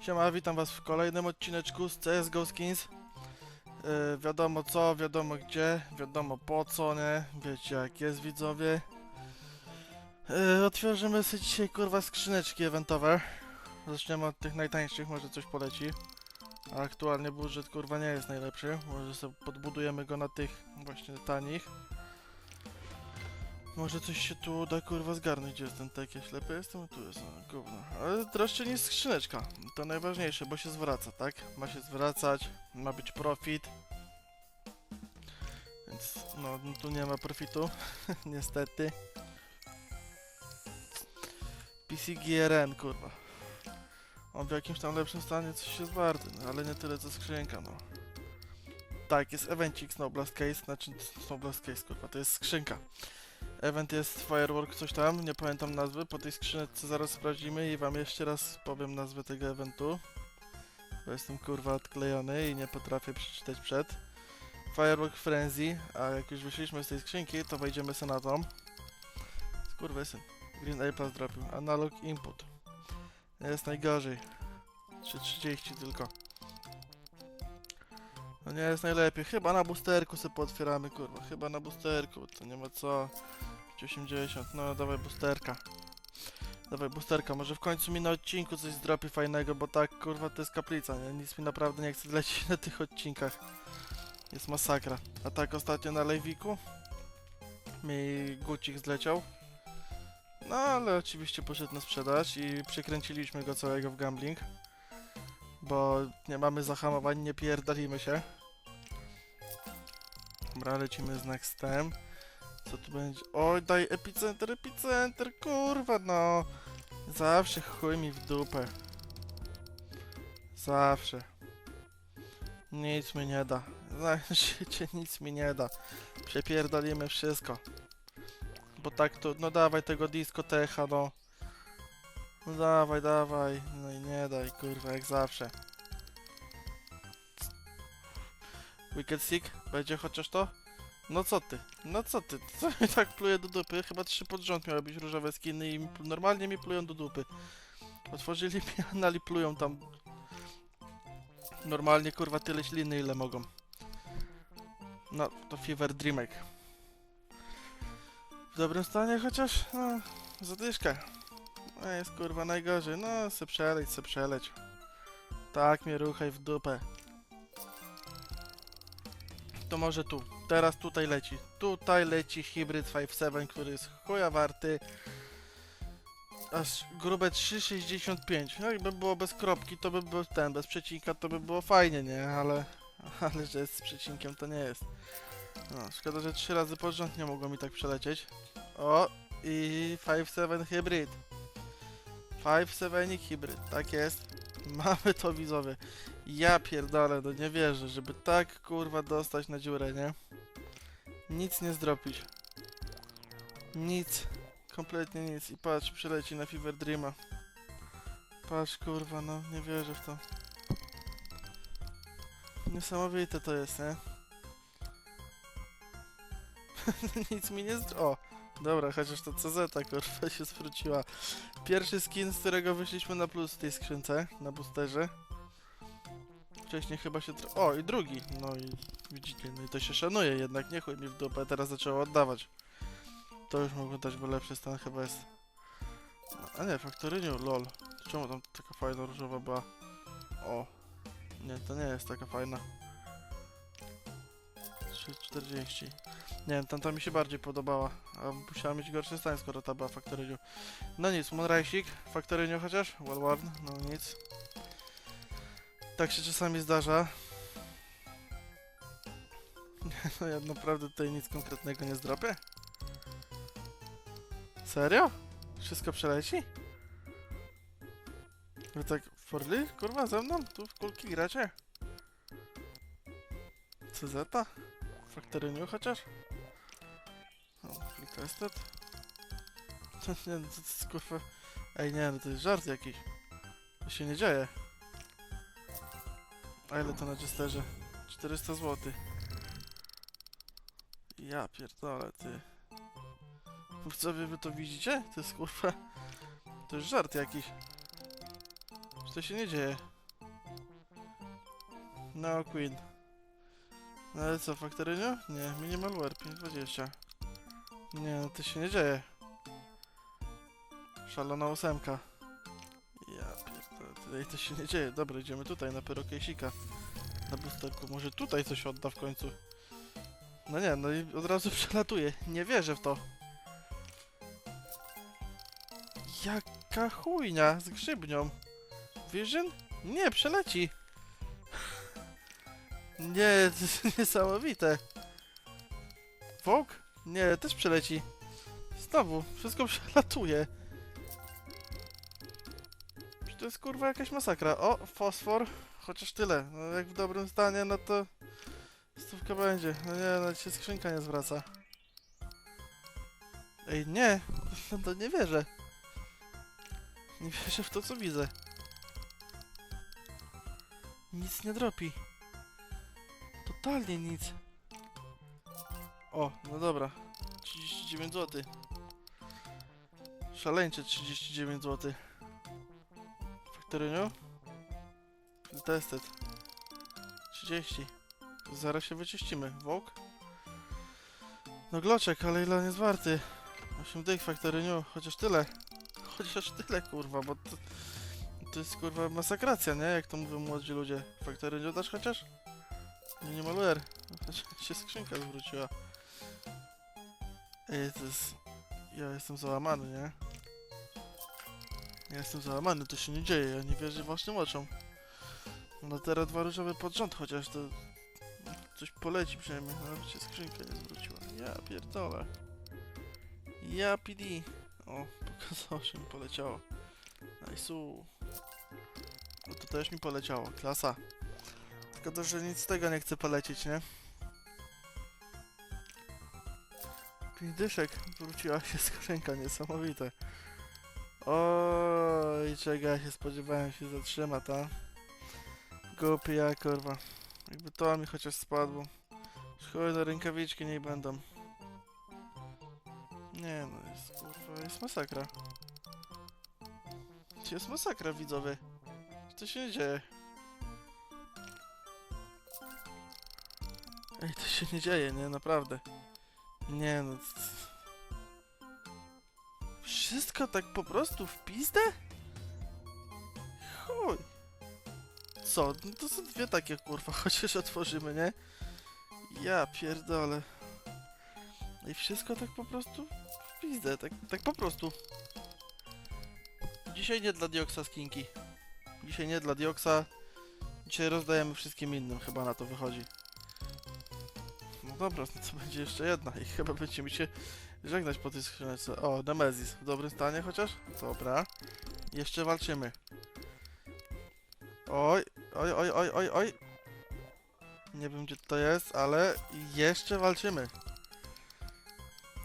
Siema, witam was w kolejnym odcineczku z CSGO Skins. Yy, wiadomo co, wiadomo gdzie, wiadomo po co, nie? Wiecie jak jest widzowie. Yy, otworzymy sobie dzisiaj kurwa skrzyneczki eventowe. Zaczniemy od tych najtańszych, może coś poleci. A aktualnie budżet kurwa nie jest najlepszy, może sobie podbudujemy go na tych właśnie tanich. Może coś się tu uda kurwa zgarnąć, gdzie jest ten tek, ja ślepy jestem, tu jest, no, gówno. Ale droższe niż skrzyneczka, to najważniejsze, bo się zwraca, tak? Ma się zwracać, ma być profit. Więc no, no tu nie ma profitu, niestety. PC GRN, kurwa. On w jakimś tam lepszym stanie coś się zwarty, no, ale nie tyle co skrzynka, no. Tak, jest evencik Snowblast Case, znaczy Snowblast Case, kurwa, to jest skrzynka. Event jest Firework coś tam, nie pamiętam nazwy, po tej skrzyneczce zaraz sprawdzimy i wam jeszcze raz powiem nazwę tego eventu. Bo jestem kurwa odklejony i nie potrafię przeczytać przed. Firework Frenzy, a jak już wyszliśmy z tej skrzynki, to wejdziemy sobie na tą. Skurwysyn. Green A Plus. Analog Input. Nie jest najgorzej. 3.30 tylko. No nie jest najlepiej. Chyba na boosterku sobie pootwieramy, kurwa. Chyba na boosterku, to nie ma co. 80, no dawaj boosterka. Dawaj boosterka, może w końcu mi na odcinku coś zdropi fajnego, bo tak, kurwa, to jest kaplica, nie? Nic mi naprawdę nie chce lecieć na tych odcinkach. Jest masakra. A tak ostatnio na live'iku mi gucik zleciał. No, ale oczywiście poszedł na sprzedaż i przykręciliśmy go całego w gambling. Bo nie mamy zahamowań, nie pierdolimy się. Dobra, lecimy z nextem. Co tu będzie? Oj, daj epicenter, epicenter, kurwa, no. Zawsze chuj mi w dupę. Zawsze. Nic mi nie da. Na życie nic mi nie da. Przepierdolimy wszystko. Bo tak to, no dawaj tego diskotecha, no. No dawaj, dawaj. No i nie daj, kurwa, jak zawsze. Wicked Sick? Będzie chociaż to? No co ty? No co ty? Co mi tak pluje do dupy? Chyba trzy pod rząd miały być różowe skiny i normalnie mi plują do dupy. Otworzyli mi anal i plują tam. Normalnie kurwa tyle śliny ile mogą. No, to Fever Dreamek. W dobrym stanie chociaż? No, zadyszka. No jest kurwa najgorzej. No, se przeleć, se przeleć. Tak mnie ruchaj w dupę. To może tu. Teraz tutaj leci. Tutaj leci Hybrid 5.7, który jest chuja warty. Aż grube 3,65. No jakby było bez kropki, to by był ten, bez przecinka, to by było fajnie, nie? Ale, ale że jest z przecinkiem, to nie jest. No, szkoda, że trzy razy pod rząd nie mogło mi tak przelecieć. O, i 5.7 Hybrid. 5.7 Hybrid, tak jest. Mamy to widzowie. Ja pierdolę, no nie wierzę, żeby tak kurwa dostać na dziurę, nie? Nic nie zdropić. Nic. Kompletnie nic. I patrz, przyleci na Fever Dreama. Patrz kurwa, no nie wierzę w to. Niesamowite to jest, nie? nic mi nie zdro... O! Dobra, chociaż to CZ kurwa się zwróciła. Pierwszy skin, z którego wyszliśmy na plus w tej skrzynce, na boosterze. Wcześniej chyba się... O, i drugi. No i widzicie, no i to się szanuje jednak, nie chuj mi w dupę, teraz zaczęło oddawać. To już mogło dać, bo lepszy stan chyba jest... No, a nie, Factoryniu, lol. Czemu tam taka fajna różowa była? O. Nie, to nie jest taka fajna. 3,40. Nie wiem, tamta mi się bardziej podobała, a musiała mieć gorszy stan, skoro ta była Factoryniu. No nic, Moonrising, Factoryniu chociaż? Well Warn, no nic. Tak się czasami zdarza. No ja naprawdę tutaj nic konkretnego nie zdropię? Serio? Wszystko przeleci? Wy tak forli? Kurwa, ze mną? Tu w kulki gracie? CZ? Factoryniu chociaż? O, free tested? To nie, no to jest kurwa... Ej nie, no to jest żart jakiś. To się nie dzieje. A ile to na Jesterze? 400 zł. Ja pierdolę, ty. Widzowie, wy to widzicie? To jest kurwa... To jest żart jakiś. Czy to się nie dzieje? No, Queen. No ale co, faktorynia? Nie, minimal wear 520. Nie, no to się nie dzieje. Szalona ósemka. Ja pierdolę, tutaj to się nie dzieje. Dobra, idziemy tutaj na pyrokejsika. Na boosterku. Może tutaj coś odda w końcu. No nie, no i od razu przelatuje. Nie wierzę w to. Jaka chujnia z grzybnią. Vision? Nie, przeleci. Nie, to jest niesamowite. Vogue? Nie, też przeleci. Znowu, wszystko przelatuje. To jest kurwa jakaś masakra? O, fosfor. Chociaż tyle. No jak w dobrym stanie, no to stówka będzie. No nie, no się skrzynka nie zwraca. Ej, nie. No to nie wierzę. Nie wierzę w to, co widzę. Nic nie dropi. Totalnie nic. O, no dobra. 39 zł. Szaleńcze 39 zł. Faktorynio? Tested. 30. Zaraz się wyczyścimy. Wok? No gloczek, ale ile on jest warty? 8 dych faktorynio, chociaż tyle. Chociaż tyle kurwa, bo to, to jest kurwa masakracja, nie? Jak to mówią młodzi ludzie. Faktorynio dasz chociaż? Nie, nie maluer. się skrzynka zwróciła. Ej, to jest... Ja jestem załamany, nie? Ja jestem załamany, to się nie dzieje, ja nie wierzę własnym oczom. No teraz dwa różowe pod rząd chociaż, to... Coś poleci przynajmniej, ale się skrzynka nie zwróciła. Ja pierdolę. Ja PD. O, pokazało się mi poleciało. Nice'u. No to też mi poleciało, klasa. Tylko to, że nic z tego nie chce polecieć, nie? Dyszek, wróciła się skrzynka, niesamowite. Oj, czego ja się spodziewałem się zatrzyma, ta? Głupi ja, kurwa. Jakby to mi chociaż spadło. Szkoły do rękawiczki nie będą. Nie no, jest kurwa, jest masakra. Jest masakra, widzowie. Co się dzieje? Ej, to się nie dzieje, nie? Naprawdę. Nie no. Wszystko tak po prostu w pizdę? Chuj. Co? No to są dwie takie kurwa, chociaż otworzymy, nie? Ja pierdolę. I wszystko tak po prostu w pizdę, tak, tak po prostu. Dzisiaj nie dla Dioksa skinki. Dzisiaj nie dla Dioksa. Dzisiaj rozdajemy wszystkim innym, chyba na to wychodzi. No dobra, no to będzie jeszcze jedna i chyba będziemy się żegnać po tej skrzynce. O, Nemezis, w dobrym stanie chociaż? Dobra. Jeszcze walczymy. Oj, oj, oj, oj, oj, oj. Nie wiem gdzie to jest, ale jeszcze walczymy.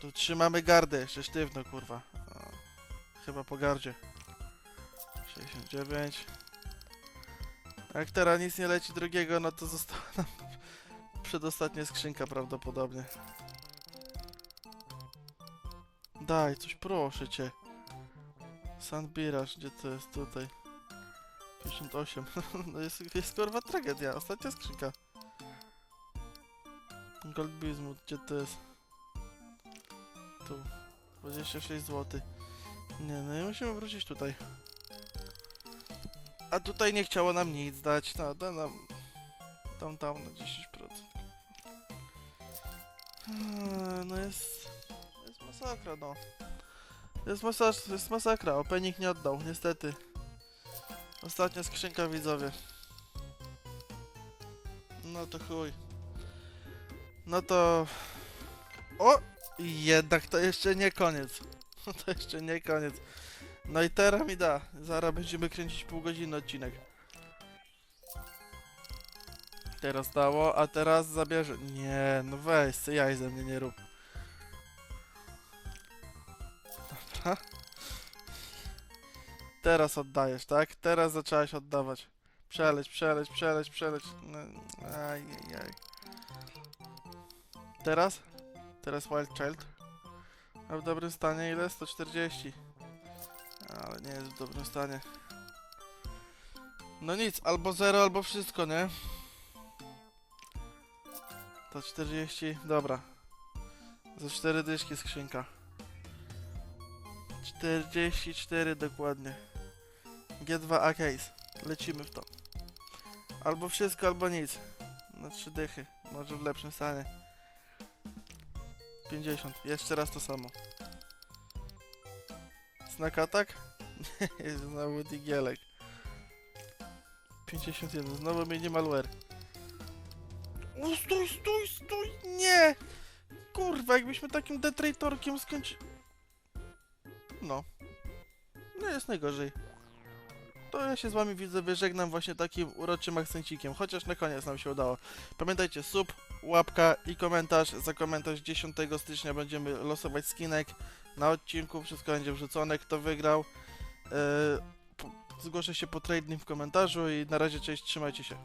Tu trzymamy gardę, jeszcze sztywno, kurwa. O, chyba po gardzie. 69. Jak teraz nic nie leci drugiego, no to została nam przedostatnia skrzynka prawdopodobnie. Daj, coś proszę cię. Sandbiraż, gdzie to jest? Tutaj. 58. no jest, jest kurwa tragedia. Ostatnia skrzynka. Gold Bismuth, gdzie to jest? Tu. 26 zł. Nie, no i musimy wrócić tutaj. A tutaj nie chciało nam nic dać. No, da nam... Tam, tam na 10%. Eee, No jest... Jest masakra, no. Jest, masakra, jest masakra. Opening nie oddał, niestety. Ostatnia skrzynka, widzowie. No to chuj. No to... O! Jednak to jeszcze nie koniec. To jeszcze nie koniec. No i teraz mi da. Zaraz będziemy kręcić pół godziny odcinek. Teraz dało, a teraz zabierze. Nie, no weź, ty jaj ze mnie nie rób. Dobra. Teraz oddajesz, tak? Teraz zaczęłaś oddawać. Przeleć, przeleć, przeleć, przeleć. No, ajajaj. Teraz? Teraz Wild Child. A w dobrym stanie ile? 140. Ale nie jest w dobrym stanie. No nic, albo zero, albo wszystko, nie? To 40, dobra. Za 4 dyszki skrzynka. 44 dokładnie. G2A case. Lecimy w to. Albo wszystko, albo nic. Na 3 dychy. Może w lepszym stanie. 50. Jeszcze raz to samo. Znak atak? Jest znowu digielek. 51. Znowu minimalware. O, stój, stój, stój! Nie! Kurwa, jakbyśmy takim detraitorkiem skończy... No. No jest najgorzej. To ja się z wami widzę, wyżegnam właśnie takim uroczym akcencikiem, chociaż na koniec nam się udało. Pamiętajcie, sub, łapka i komentarz. Za komentarz 10 stycznia będziemy losować skinek na odcinku, wszystko będzie wrzucone, kto wygrał. Yy, zgłoszę się po trading w komentarzu i na razie cześć, trzymajcie się.